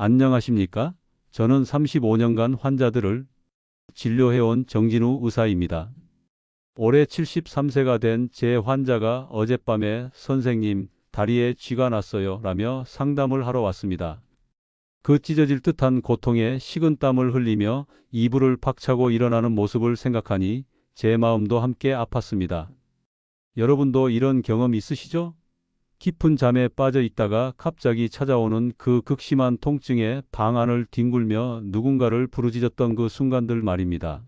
안녕하십니까? 저는 35년간 환자들을 진료해온 정진우 의사입니다. 올해 73세가 된 제 환자가 어젯밤에 선생님 다리에 쥐가 났어요 라며 상담을 하러 왔습니다. 그 찢어질 듯한 고통에 식은땀을 흘리며 이불을 팍차고 일어나는 모습을 생각하니 제 마음도 함께 아팠습니다. 여러분도 이런 경험 있으시죠? 깊은 잠에 빠져 있다가 갑자기 찾아오는 그 극심한 통증에 방 안을 뒹굴며 누군가를 부르짖었던 그 순간들 말입니다.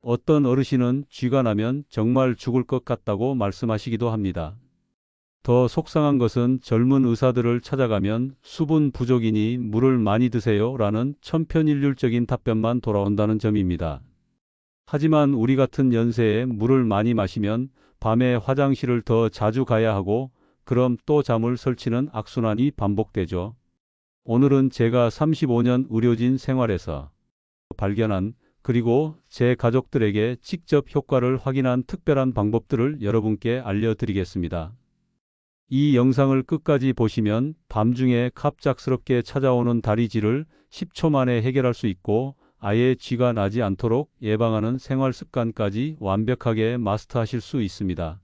어떤 어르신은 쥐가 나면 정말 죽을 것 같다고 말씀하시기도 합니다. 더 속상한 것은 젊은 의사들을 찾아가면 수분 부족이니 물을 많이 드세요 라는 천편일률적인 답변만 돌아온다는 점입니다. 하지만 우리 같은 연세에 물을 많이 마시면 밤에 화장실을 더 자주 가야 하고 그럼 또 잠을 설치는 악순환이 반복되죠. 오늘은 제가 35년 의료진 생활에서 발견한 그리고 제 가족들에게 직접 효과를 확인한 특별한 방법들을 여러분께 알려드리겠습니다. 이 영상을 끝까지 보시면 밤중에 갑작스럽게 찾아오는 다리쥐를 10초 만에 해결할 수 있고 아예 쥐가 나지 않도록 예방하는 생활 습관까지 완벽하게 마스터하실 수 있습니다.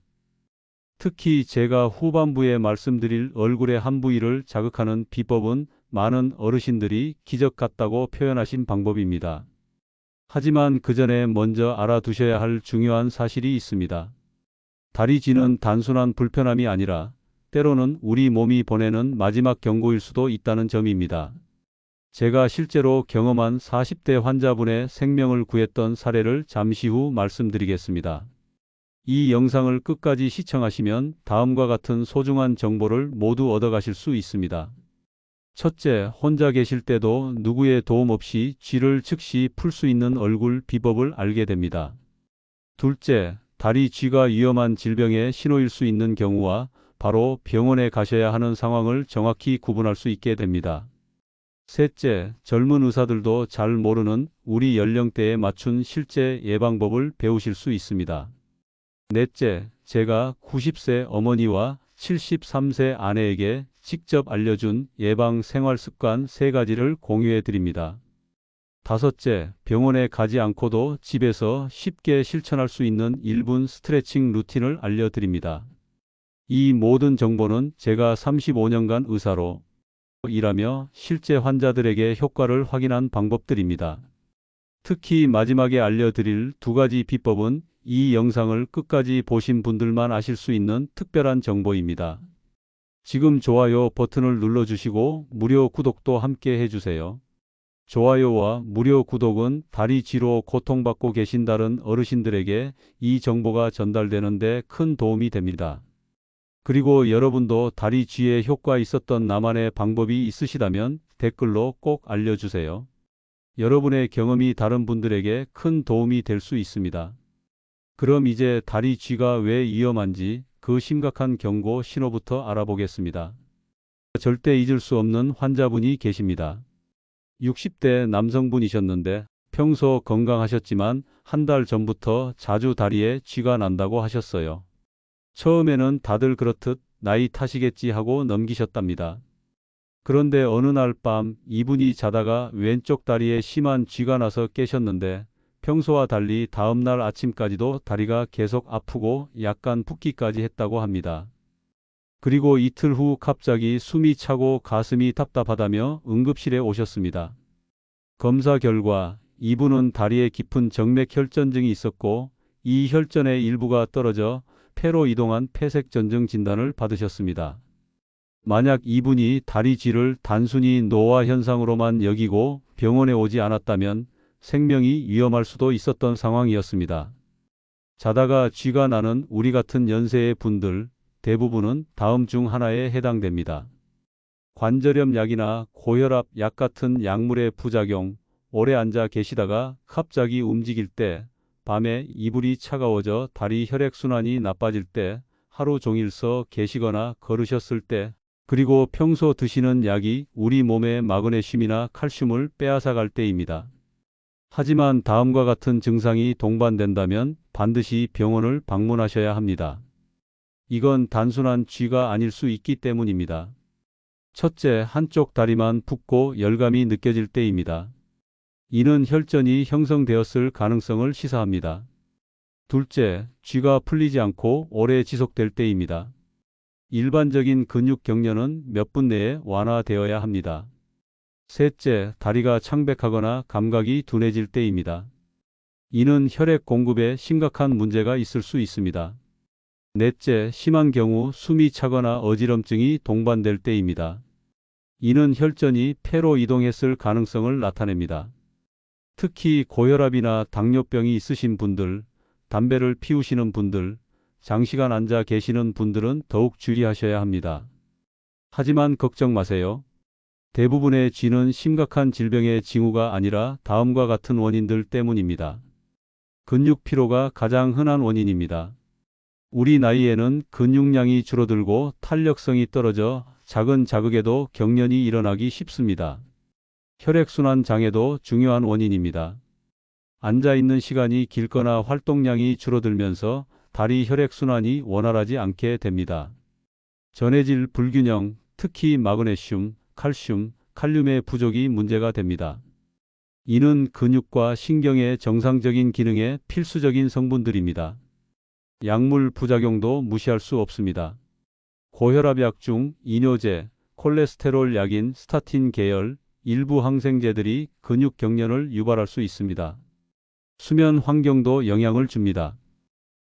특히 제가 후반부에 말씀드릴 얼굴의 한 부위를 자극하는 비법은 많은 어르신들이 기적 같다고 표현하신 방법입니다. 하지만 그 전에 먼저 알아두셔야 할 중요한 사실이 있습니다. 다리쥐는 단순한 불편함이 아니라 때로는 우리 몸이 보내는 마지막 경고일 수도 있다는 점입니다. 제가 실제로 경험한 40대 환자분의 생명을 구했던 사례를 잠시 후 말씀드리겠습니다. 이 영상을 끝까지 시청하시면 다음과 같은 소중한 정보를 모두 얻어가실 수 있습니다. 첫째, 혼자 계실 때도 누구의 도움 없이 쥐를 즉시 풀 수 있는 얼굴 비법을 알게 됩니다. 둘째, 다리 쥐가 위험한 질병의 신호일 수 있는 경우와 바로 병원에 가셔야 하는 상황을 정확히 구분할 수 있게 됩니다. 셋째, 젊은 의사들도 잘 모르는 우리 연령대에 맞춘 실제 예방법을 배우실 수 있습니다. 넷째, 제가 90세 어머니와 73세 아내에게 직접 알려준 예방 생활 습관 세 가지를 공유해 드립니다. 다섯째, 병원에 가지 않고도 집에서 쉽게 실천할 수 있는 1분 스트레칭 루틴을 알려드립니다. 이 모든 정보는 제가 35년간 의사로 일하며 실제 환자들에게 효과를 확인한 방법들입니다. 특히 마지막에 알려드릴 두 가지 비법은 이 영상을 끝까지 보신 분들만 아실 수 있는 특별한 정보입니다. 지금 좋아요 버튼을 눌러주시고 무료 구독도 함께 해주세요. 좋아요와 무료 구독은 다리 쥐로 고통받고 계신 다른 어르신들에게 이 정보가 전달되는데 큰 도움이 됩니다. 그리고 여러분도 다리 쥐에 효과 있었던 나만의 방법이 있으시다면 댓글로 꼭 알려주세요. 여러분의 경험이 다른 분들에게 큰 도움이 될 수 있습니다. 그럼 이제 다리 쥐가 왜 위험한지 그 심각한 경고 신호부터 알아보겠습니다. 절대 잊을 수 없는 환자분이 계십니다. 60대 남성분이셨는데 평소 건강하셨지만 한 달 전부터 자주 다리에 쥐가 난다고 하셨어요. 처음에는 다들 그렇듯 나이 탓이겠지 하고 넘기셨답니다. 그런데 어느 날 밤 이분이 자다가 왼쪽 다리에 심한 쥐가 나서 깨셨는데 평소와 달리 다음날 아침까지도 다리가 계속 아프고 약간 붓기까지 했다고 합니다. 그리고 이틀 후 갑자기 숨이 차고 가슴이 답답하다며 응급실에 오셨습니다. 검사 결과 이분은 다리에 깊은 정맥 혈전증이 있었고 이 혈전의 일부가 떨어져 폐로 이동한 폐색전증 진단을 받으셨습니다. 만약 이분이 다리 쥐를 단순히 노화 현상으로만 여기고 병원에 오지 않았다면 생명이 위험할 수도 있었던 상황이었습니다. 자다가 쥐가 나는 우리 같은 연세의 분들 대부분은 다음 중 하나에 해당됩니다. 관절염 약이나 고혈압 약 같은 약물의 부작용, 오래 앉아 계시다가 갑자기 움직일 때, 밤에 이불이 차가워져 다리 혈액순환이 나빠질 때, 하루 종일 서 계시거나 걸으셨을 때, 그리고 평소 드시는 약이 우리 몸의 마그네슘이나 칼슘을 빼앗아갈 때입니다. 하지만 다음과 같은 증상이 동반된다면 반드시 병원을 방문하셔야 합니다. 이건 단순한 쥐가 아닐 수 있기 때문입니다. 첫째, 한쪽 다리만 붓고 열감이 느껴질 때입니다. 이는 혈전이 형성되었을 가능성을 시사합니다. 둘째, 쥐가 풀리지 않고 오래 지속될 때입니다. 일반적인 근육 경련은 몇 분 내에 완화되어야 합니다. 셋째, 다리가 창백하거나 감각이 둔해질 때입니다. 이는 혈액 공급에 심각한 문제가 있을 수 있습니다. 넷째, 심한 경우 숨이 차거나 어지럼증이 동반될 때입니다. 이는 혈전이 폐로 이동했을 가능성을 나타냅니다. 특히 고혈압이나 당뇨병이 있으신 분들, 담배를 피우시는 분들, 장시간 앉아 계시는 분들은 더욱 주의하셔야 합니다. 하지만 걱정 마세요. 대부분의 쥐는 심각한 질병의 징후가 아니라 다음과 같은 원인들 때문입니다. 근육 피로가 가장 흔한 원인입니다. 우리 나이에는 근육량이 줄어들고 탄력성이 떨어져 작은 자극에도 경련이 일어나기 쉽습니다. 혈액순환 장애도 중요한 원인입니다. 앉아 있는 시간이 길거나 활동량이 줄어들면서 다리 혈액순환이 원활하지 않게 됩니다. 전해질 불균형, 특히 마그네슘, 칼슘, 칼륨의 부족이 문제가 됩니다. 이는 근육과 신경의 정상적인 기능에 필수적인 성분들입니다. 약물 부작용도 무시할 수 없습니다. 고혈압약 중 이뇨제, 콜레스테롤 약인 스타틴 계열 일부 항생제들이 근육 경련을 유발할 수 있습니다. 수면 환경도 영향을 줍니다.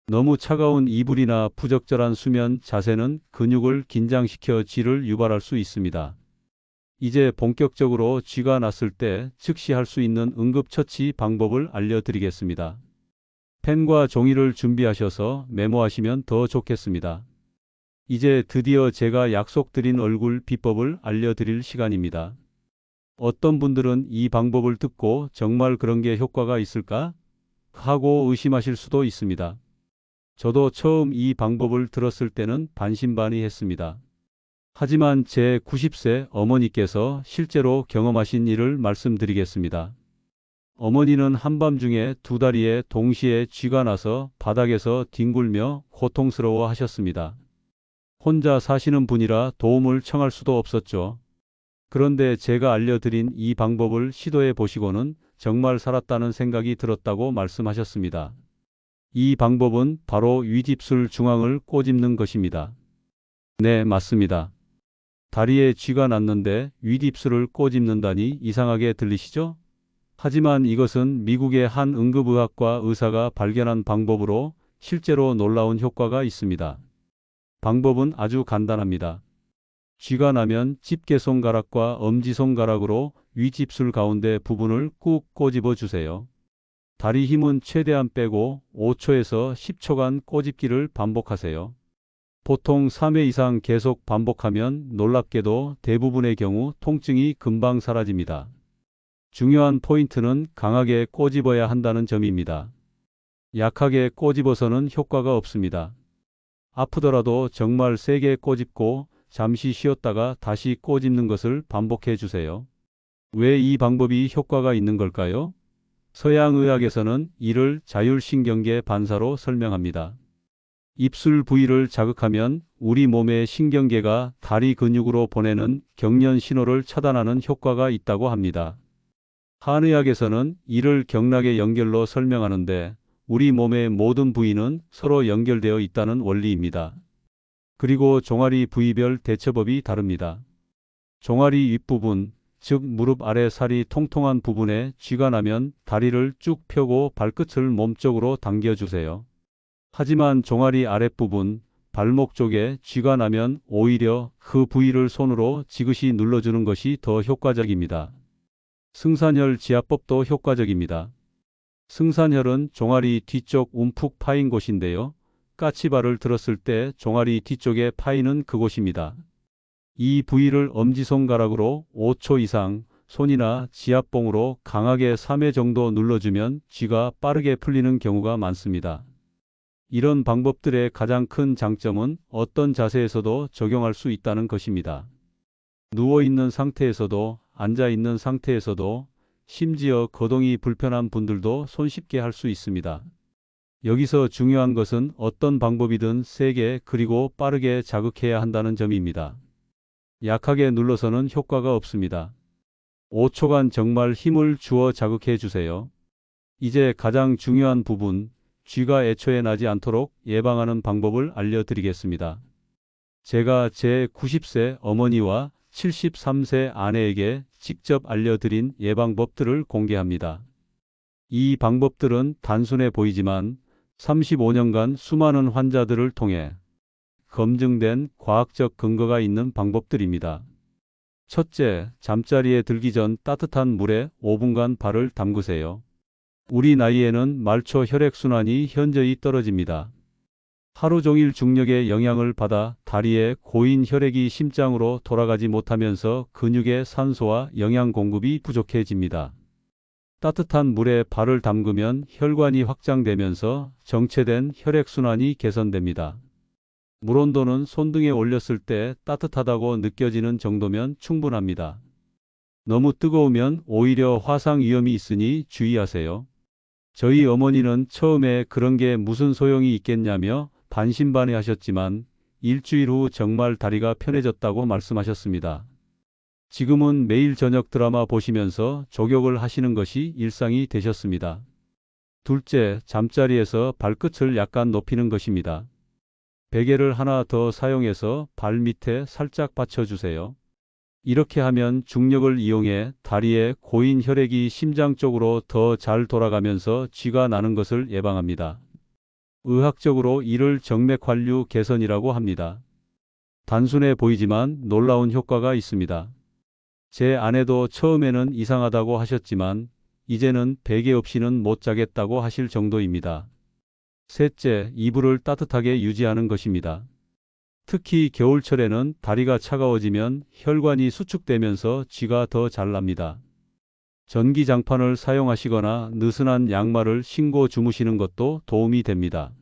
너무 차가운 이불이나 부적절한 수면 자세는 근육을 긴장시켜 쥐를 유발할 수 있습니다. 이제 본격적으로 쥐가 났을 때 즉시 할 수 있는 응급처치 방법을 알려드리겠습니다. 펜과 종이를 준비하셔서 메모하시면 더 좋겠습니다. 이제 드디어 제가 약속드린 얼굴 비법을 알려드릴 시간입니다. 어떤 분들은 이 방법을 듣고 정말 그런 게 효과가 있을까? 하고 의심하실 수도 있습니다. 저도 처음 이 방법을 들었을 때는 반신반의했습니다. 하지만 제 90세 어머니께서 실제로 경험하신 일을 말씀드리겠습니다. 어머니는 한밤중에 두 다리에 동시에 쥐가 나서 바닥에서 뒹굴며 고통스러워 하셨습니다. 혼자 사시는 분이라 도움을 청할 수도 없었죠. 그런데 제가 알려드린 이 방법을 시도해 보시고는 정말 살았다는 생각이 들었다고 말씀하셨습니다. 이 방법은 바로 위집술 중앙을 꼬집는 것입니다. 네, 맞습니다. 다리에 쥐가 났는데 윗입술을 꼬집는다니 이상하게 들리시죠? 하지만 이것은 미국의 한 응급의학과 의사가 발견한 방법으로 실제로 놀라운 효과가 있습니다. 방법은 아주 간단합니다. 쥐가 나면 집게 손가락과 엄지 손가락으로 윗집술 가운데 부분을 꾹 꼬집어 주세요. 다리 힘은 최대한 빼고 5초에서 10초간 꼬집기를 반복하세요. 보통 3회 이상 계속 반복하면 놀랍게도 대부분의 경우 통증이 금방 사라집니다. 중요한 포인트는 강하게 꼬집어야 한다는 점입니다. 약하게 꼬집어서는 효과가 없습니다. 아프더라도 정말 세게 꼬집고 잠시 쉬었다가 다시 꼬집는 것을 반복해 주세요. 왜 이 방법이 효과가 있는 걸까요? 서양의학에서는 이를 자율신경계 반사로 설명합니다. 입술 부위를 자극하면 우리 몸의 신경계가 다리 근육으로 보내는 경련 신호를 차단하는 효과가 있다고 합니다. 한의학에서는 이를 경락의 연결로 설명하는데 우리 몸의 모든 부위는 서로 연결되어 있다는 원리입니다. 그리고 종아리 부위별 대처법이 다릅니다. 종아리 윗부분, 즉 무릎 아래 살이 통통한 부분에 쥐가 나면 다리를 쭉 펴고 발끝을 몸쪽으로 당겨주세요. 하지만 종아리 아랫부분, 발목 쪽에 쥐가 나면 오히려 그 부위를 손으로 지그시 눌러주는 것이 더 효과적입니다. 승산혈 지압법도 효과적입니다. 승산혈은 종아리 뒤쪽 움푹 파인 곳인데요. 까치발을 들었을 때 종아리 뒤쪽에 파이는 그곳입니다. 이 부위를 엄지손가락으로 5초 이상 손이나 지압봉으로 강하게 3회 정도 눌러주면 쥐가 빠르게 풀리는 경우가 많습니다. 이런 방법들의 가장 큰 장점은 어떤 자세에서도 적용할 수 있다는 것입니다. 누워 있는 상태에서도 앉아 있는 상태에서도 심지어 거동이 불편한 분들도 손쉽게 할 수 있습니다. 여기서 중요한 것은 어떤 방법이든 세게 그리고 빠르게 자극해야 한다는 점입니다. 약하게 눌러서는 효과가 없습니다. 5초간 정말 힘을 주어 자극해 주세요. 이제 가장 중요한 부분, 쥐가 애초에 나지 않도록 예방하는 방법을 알려드리겠습니다. 제가 제 90세 어머니와 73세 아내에게 직접 알려드린 예방법들을 공개합니다. 이 방법들은 단순해 보이지만 35년간 수많은 환자들을 통해 검증된 과학적 근거가 있는 방법들입니다. 첫째, 잠자리에 들기 전 따뜻한 물에 5분간 발을 담그세요. 우리 나이에는 말초 혈액순환이 현저히 떨어집니다. 하루 종일 중력의 영향을 받아 다리에 고인 혈액이 심장으로 돌아가지 못하면서 근육의 산소와 영양 공급이 부족해집니다. 따뜻한 물에 발을 담그면 혈관이 확장되면서 정체된 혈액순환이 개선됩니다. 물 온도는 손등에 올렸을 때 따뜻하다고 느껴지는 정도면 충분합니다. 너무 뜨거우면 오히려 화상 위험이 있으니 주의하세요. 저희 어머니는 처음에 그런 게 무슨 소용이 있겠냐며 반신반의 하셨지만 일주일 후 정말 다리가 편해졌다고 말씀하셨습니다. 지금은 매일 저녁 드라마 보시면서 조격을 하시는 것이 일상이 되셨습니다. 둘째, 잠자리에서 발끝을 약간 높이는 것입니다. 베개를 하나 더 사용해서 발 밑에 살짝 받쳐주세요. 이렇게 하면 중력을 이용해 다리에 고인 혈액이 심장 쪽으로 더 잘 돌아가면서 쥐가 나는 것을 예방합니다. 의학적으로 이를 정맥환류 개선이라고 합니다. 단순해 보이지만 놀라운 효과가 있습니다. 제 아내도 처음에는 이상하다고 하셨지만 이제는 베개 없이는 못 자겠다고 하실 정도입니다. 셋째, 이불을 따뜻하게 유지하는 것입니다. 특히 겨울철에는 다리가 차가워지면 혈관이 수축되면서 쥐가 더 잘 납니다. 전기장판을 사용하시거나 느슨한 양말을 신고 주무시는 것도 도움이 됩니다.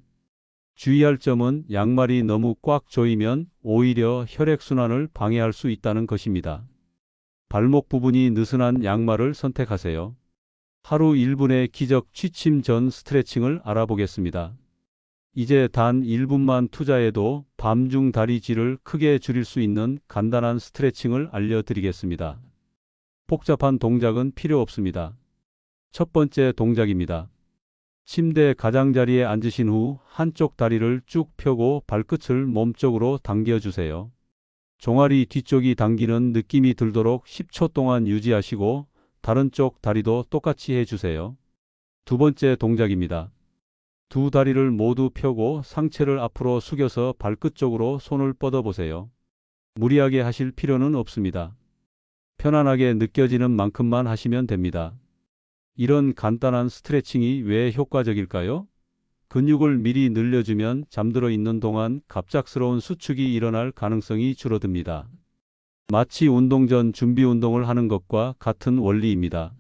주의할 점은 양말이 너무 꽉 조이면 오히려 혈액순환을 방해할 수 있다는 것입니다. 발목 부분이 느슨한 양말을 선택하세요. 하루 1분의 기적 취침 전 스트레칭을 알아보겠습니다. 이제 단 1분만 투자해도 밤중 다리 쥐를 크게 줄일 수 있는 간단한 스트레칭을 알려드리겠습니다. 복잡한 동작은 필요 없습니다. 첫 번째 동작입니다. 침대 가장자리에 앉으신 후 한쪽 다리를 쭉 펴고 발끝을 몸쪽으로 당겨주세요. 종아리 뒤쪽이 당기는 느낌이 들도록 10초 동안 유지하시고 다른 쪽 다리도 똑같이 해주세요. 두 번째 동작입니다. 두 다리를 모두 펴고 상체를 앞으로 숙여서 발끝 쪽으로 손을 뻗어보세요. 무리하게 하실 필요는 없습니다. 편안하게 느껴지는 만큼만 하시면 됩니다. 이런 간단한 스트레칭이 왜 효과적일까요? 근육을 미리 늘려주면 잠들어 있는 동안 갑작스러운 수축이 일어날 가능성이 줄어듭니다. 마치 운동 전 준비 운동을 하는 것과 같은 원리입니다.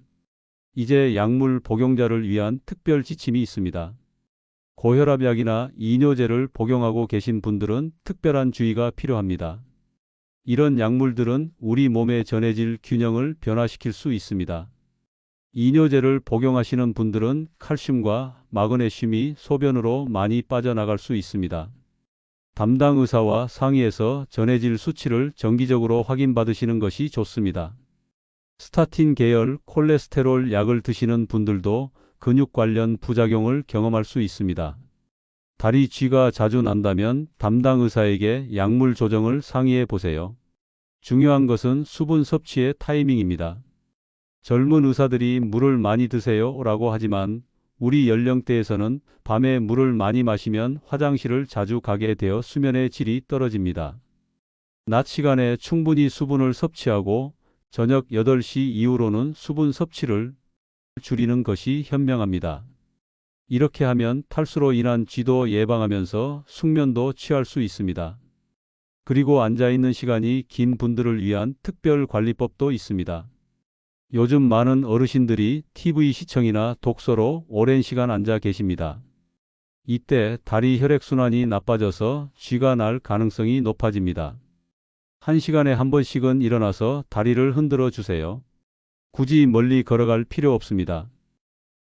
이제 약물 복용자를 위한 특별 지침이 있습니다. 고혈압약이나 이뇨제를 복용하고 계신 분들은 특별한 주의가 필요합니다. 이런 약물들은 우리 몸에 전해질 균형을 변화시킬 수 있습니다. 이뇨제를 복용하시는 분들은 칼슘과 마그네슘이 소변으로 많이 빠져나갈 수 있습니다. 담당 의사와 상의해서 전해질 수치를 정기적으로 확인받으시는 것이 좋습니다. 스타틴 계열 콜레스테롤 약을 드시는 분들도 근육 관련 부작용을 경험할 수 있습니다. 다리 쥐가 자주 난다면 담당 의사에게 약물 조정을 상의해 보세요. 중요한 것은 수분 섭취의 타이밍입니다. 젊은 의사들이 물을 많이 드세요 라고 하지만 우리 연령대에서는 밤에 물을 많이 마시면 화장실을 자주 가게 되어 수면의 질이 떨어집니다. 낮 시간에 충분히 수분을 섭취하고 저녁 8시 이후로는 수분 섭취를 줄이는 것이 현명합니다. 이렇게 하면 탈수로 인한 쥐도 예방하면서 숙면도 취할 수 있습니다. 그리고 앉아있는 시간이 긴 분들을 위한 특별 관리법도 있습니다. 요즘 많은 어르신들이 TV 시청이나 독서로 오랜 시간 앉아 계십니다. 이때 다리 혈액순환이 나빠져서 쥐가 날 가능성이 높아집니다. 한 시간에 한 번씩은 일어나서 다리를 흔들어 주세요. 굳이 멀리 걸어갈 필요 없습니다.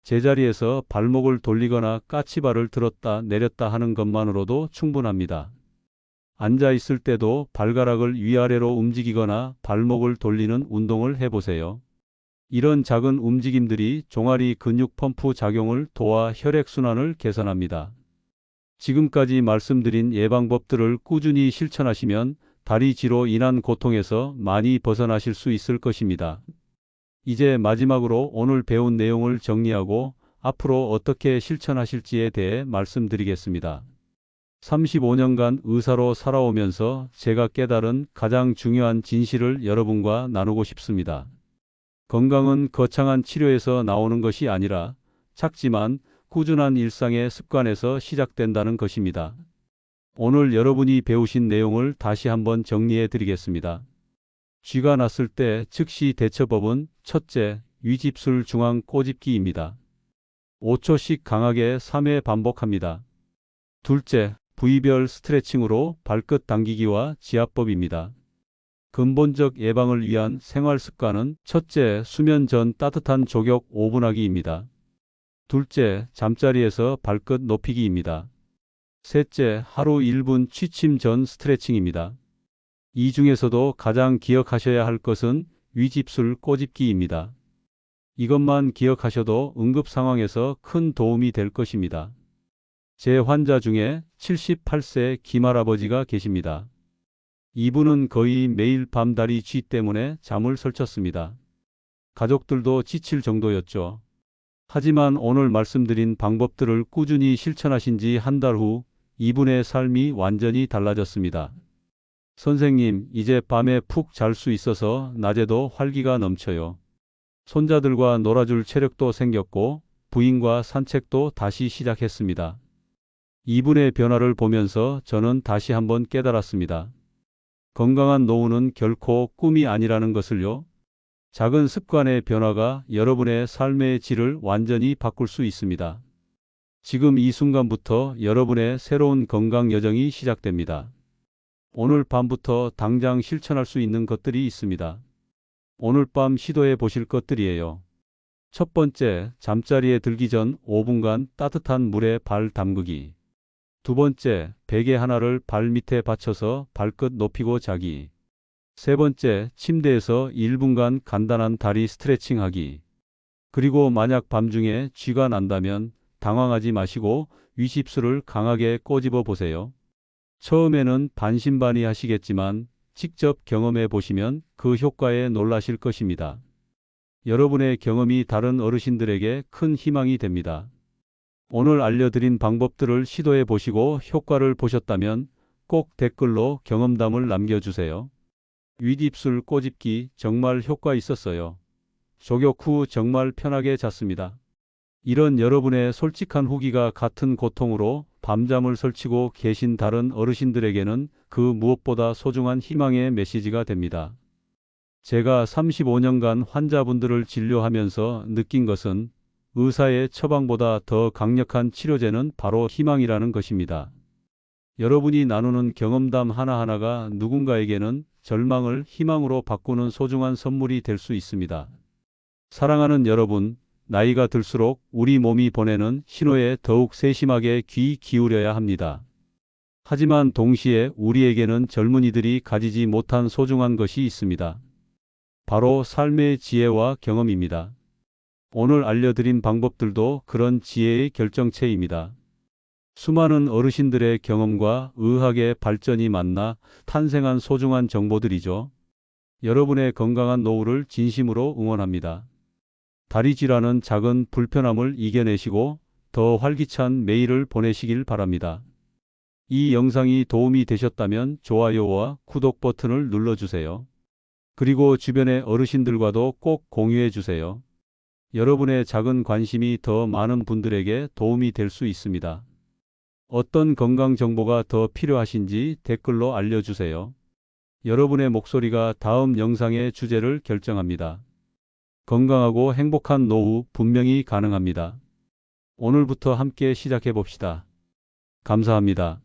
제자리에서 발목을 돌리거나 까치발을 들었다 내렸다 하는 것만으로도 충분합니다. 앉아 있을 때도 발가락을 위아래로 움직이거나 발목을 돌리는 운동을 해보세요. 이런 작은 움직임들이 종아리 근육 펌프 작용을 도와 혈액순환을 개선합니다. 지금까지 말씀드린 예방법들을 꾸준히 실천하시면 다리 지로 인한 고통에서 많이 벗어나실 수 있을 것입니다. 이제 마지막으로 오늘 배운 내용을 정리하고 앞으로 어떻게 실천하실지에 대해 말씀드리겠습니다. 35년간 의사로 살아오면서 제가 깨달은 가장 중요한 진실을 여러분과 나누고 싶습니다. 건강은 거창한 치료에서 나오는 것이 아니라 작지만 꾸준한 일상의 습관에서 시작된다는 것입니다. 오늘 여러분이 배우신 내용을 다시 한번 정리해 드리겠습니다. 쥐가 났을 때 즉시 대처법은 첫째, 위집술 중앙 꼬집기입니다. 5초씩 강하게 3회 반복합니다. 둘째, 부위별 스트레칭으로 발끝 당기기와 지압법입니다. 근본적 예방을 위한 생활 습관은 첫째, 수면 전 따뜻한 족욕 5분 하기입니다. 둘째, 잠자리에서 발끝 높이기입니다. 셋째, 하루 1분 취침 전 스트레칭입니다. 이 중에서도 가장 기억하셔야 할 것은 위집술 꼬집기입니다. 이것만 기억하셔도 응급 상황에서 큰 도움이 될 것입니다. 제 환자 중에 78세 김할아버지가 계십니다. 이분은 거의 매일 밤 다리 쥐 때문에 잠을 설쳤습니다. 가족들도 지칠 정도였죠. 하지만 오늘 말씀드린 방법들을 꾸준히 실천하신 지 한 달 후 이분의 삶이 완전히 달라졌습니다. 선생님, 이제 밤에 푹 잘 수 있어서 낮에도 활기가 넘쳐요. 손자들과 놀아줄 체력도 생겼고 부인과 산책도 다시 시작했습니다. 이분의 변화를 보면서 저는 다시 한번 깨달았습니다. 건강한 노후는 결코 꿈이 아니라는 것을요. 작은 습관의 변화가 여러분의 삶의 질을 완전히 바꿀 수 있습니다. 지금 이 순간부터 여러분의 새로운 건강 여정이 시작됩니다. 오늘 밤부터 당장 실천할 수 있는 것들이 있습니다. 오늘 밤 시도해 보실 것들이에요. 첫 번째, 잠자리에 들기 전 5분간 따뜻한 물에 발 담그기. 두 번째, 베개 하나를 발 밑에 받쳐서 발끝 높이고 자기. 세 번째, 침대에서 1분간 간단한 다리 스트레칭 하기. 그리고 만약 밤중에 쥐가 난다면 당황하지 마시고 위십술을 강하게 꼬집어 보세요. 처음에는 반신반의 하시겠지만 직접 경험해 보시면 그 효과에 놀라실 것입니다. 여러분의 경험이 다른 어르신들에게 큰 희망이 됩니다. 오늘 알려드린 방법들을 시도해 보시고 효과를 보셨다면 꼭 댓글로 경험담을 남겨주세요. 윗입술 꼬집기 정말 효과 있었어요. 조격 후 정말 편하게 잤습니다. 이런 여러분의 솔직한 후기가 같은 고통으로 밤잠을 설치고 계신 다른 어르신들에게는 그 무엇보다 소중한 희망의 메시지가 됩니다. 제가 35년간 환자분들을 진료하면서 느낀 것은 의사의 처방보다 더 강력한 치료제는 바로 희망이라는 것입니다. 여러분이 나누는 경험담 하나하나가 누군가에게는 절망을 희망으로 바꾸는 소중한 선물이 될 수 있습니다. 사랑하는 여러분, 나이가 들수록 우리 몸이 보내는 신호에 더욱 세심하게 귀 기울여야 합니다. 하지만 동시에 우리에게는 젊은이들이 가지지 못한 소중한 것이 있습니다. 바로 삶의 지혜와 경험입니다. 오늘 알려드린 방법들도 그런 지혜의 결정체입니다. 수많은 어르신들의 경험과 의학의 발전이 만나 탄생한 소중한 정보들이죠. 여러분의 건강한 노후를 진심으로 응원합니다. 다리 질환은 작은 불편함을 이겨내시고 더 활기찬 매일을 보내시길 바랍니다. 이 영상이 도움이 되셨다면 좋아요와 구독 버튼을 눌러주세요. 그리고 주변의 어르신들과도 꼭 공유해 주세요. 여러분의 작은 관심이 더 많은 분들에게 도움이 될 수 있습니다. 어떤 건강 정보가 더 필요하신지 댓글로 알려주세요. 여러분의 목소리가 다음 영상의 주제를 결정합니다. 건강하고 행복한 노후 분명히 가능합니다. 오늘부터 함께 시작해 봅시다. 감사합니다.